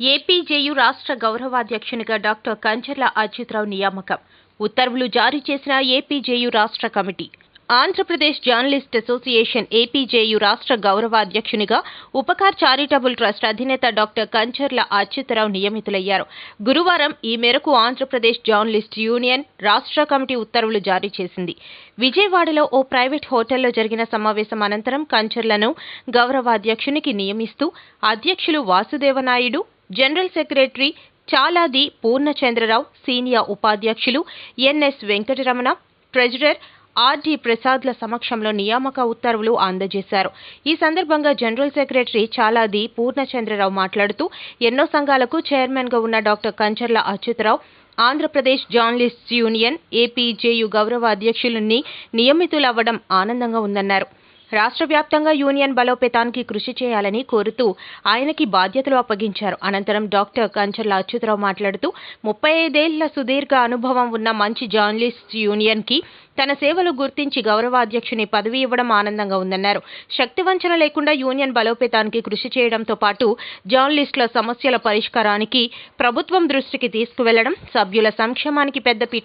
APJU రాష్ట్ర గౌరవాధ్యక్షునిగా doctor Kancharla Achyuta Rao నియామకం. ఉత్తర్వులు జారీ చేసిన ఏపీజేయు రాష్ట్ర committee. Andhra Pradesh journalist association A P J U రాష్ట్ర గౌరవాధ్యక్షునిగా ఉపకార్ చారిటబుల్ ట్రస్ట్ అధినేత డాక్టర్ కంచర్ల అచ్యుతరావు నియమితులయ్యారు. గురువారం ఈ మేరకు ఆంధ్రప్రదేశ్ జర్నలిస్ట్ యూనియన్ రాష్ట్ర కమిటీ ఉత్తర్వులు జారీ చేసింది. విజయవాడలో ఓ ప్రైవేట్ హోటల్లో జరిగిన సమావేశం అనంతరం కంచర్లను గౌరవాధ్యక్షునికి నియమిస్తూ అధ్యక్షులు Vasudeva Naidu general secretary Chaladi Purnachandra Rao senior ఉపాధ్యక్షులు N S Venkataramana treasurer R D ప్రసాద్ల సమక్షంలో నియామక ఉత్తర్వులు అందజేశారు. ఈ సందర్భంగా జనరల్ సెక్రటరీ చాలాది పూర్ణచంద్రరావు మాట్లాడుతూ ఎన్నో సంఘాలకు చైర్మన్గా ఉన్న doctor Kancharla Achyuta Rao Andhra Pradesh journalists union A P J U గౌరవ అధ్యక్షులని నియమితులవ్వడం ఆనందంగా ఉందన్నారు. రాష్ట్ర వ్యాప్తంగా యూనియన్ బలోపేతానికి కృషి చేయాలని కోరుతూ ఆయనకి బాధ్యతలు అప్పగించారు. అనంతరం డాక్టర్ కంచర్ల అచ్యుతరావు మాట్లాడుతూ ముప్పై ఐదేళ్ళ సుదీర్ఘ అనుభవం ఉన్న మంచి జర్నలిస్ట్ యూనియన్కి తన సేవలు గుర్తించి గౌరవాధ్యక్షుని పదవి ఇవ్వడం ఆనందంగా ఉందన్నారు. శక్తి వంచన లేకుండా యూనియన్ బలోపేతానికి కృషి చేయడంతో పాటు జర్నలిస్టుల సమస్యల పరిష్కారానికి ప్రభుత్వం దృష్టికి తీసుకువెళ్ళడం సభ్యుల సంక్షేమానికి పెద్దపీట